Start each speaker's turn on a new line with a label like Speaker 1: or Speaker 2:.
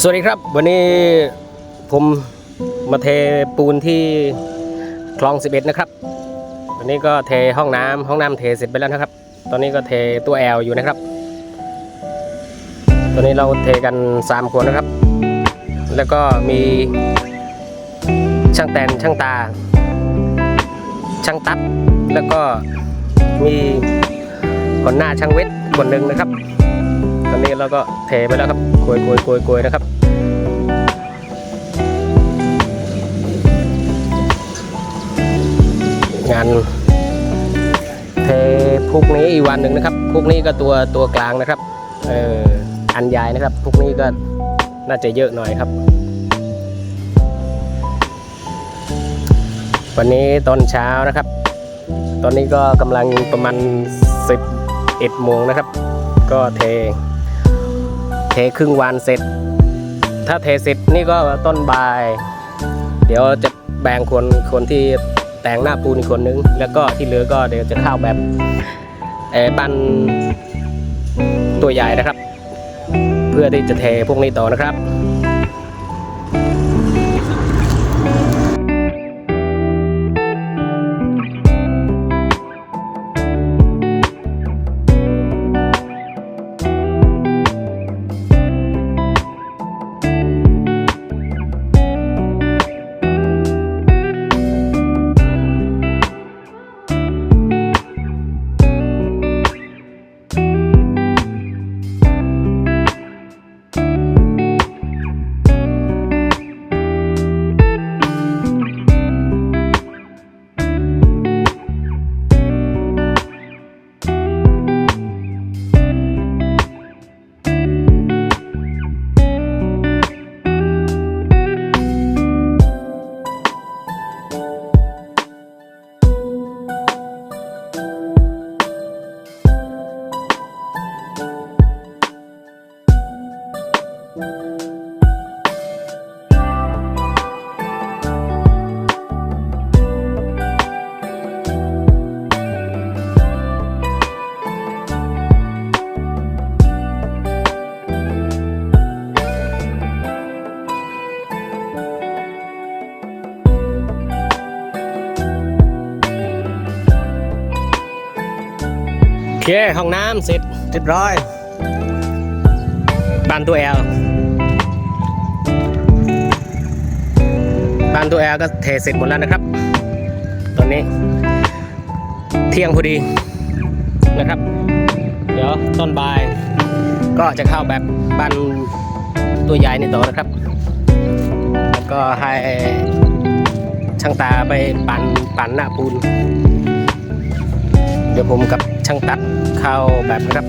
Speaker 1: สวัสดีครับ วันนี้ผมมาเทปูนที่คลอง 11 นะครับ วันนี้ก็เทห้องน้ำห้องน้ำเทเสร็จไปแล้วนะครับ ตอนนี้ก็เทตัวแอลอยู่นะครับ ตอนนี้เราเทกัน 3 คนนะครับ แล้วก็มีช่างแตนช่างตา ช่างตัดแล้วก็มีคนหน้าช่างเวทคนหนึ่งนะครับ อนนี้เราก็เทไปแล้วครับกวยกวยกวยกวยนะครับงานเทพวกนี้อีกวันหนึ่งนะครับ พวกนี้ก็ตัวตัวกลางนะครับเอออันใหญ่นะครับ พวกนี้ก็น่าจะเยอะหน่อยครับ วันนี้ตอนเช้านะครับ ตอนนี้ก็กำลังประมาณ11โมงนะครับ ก็เท ทครึ่งวันเสร็จ ถ้าเทเสร็จนี่ก็ต้นบ่าย เดี๋ยวจะแบ่งคนคนที่แต่งหน้าปูนอีกคนนึง แล้วก็ที่เหลือก็เดี๋ยวจะเข้าแบบแอปันตัวใหญ่นะครับ เพื่อที่จะเทพวกนี้ต่อนะครับ คห้องน้ำเสร็จเรียบร้อยบานตัวแอล นตัวแอลก็เทเสร็จหมดแล้วนะครับ ตอนนี้ เที่ยงพอดีนะครับ เดี๋ยวต้นบายก็จะเข้าแบบบานตัวใหญ่ในต่อนะครับ แล้วก็ให้ช่างตาไปปั่นปั่นหน้าปูน เดี๋ยวผมกับช่างตัดเข้าแบบนะครับ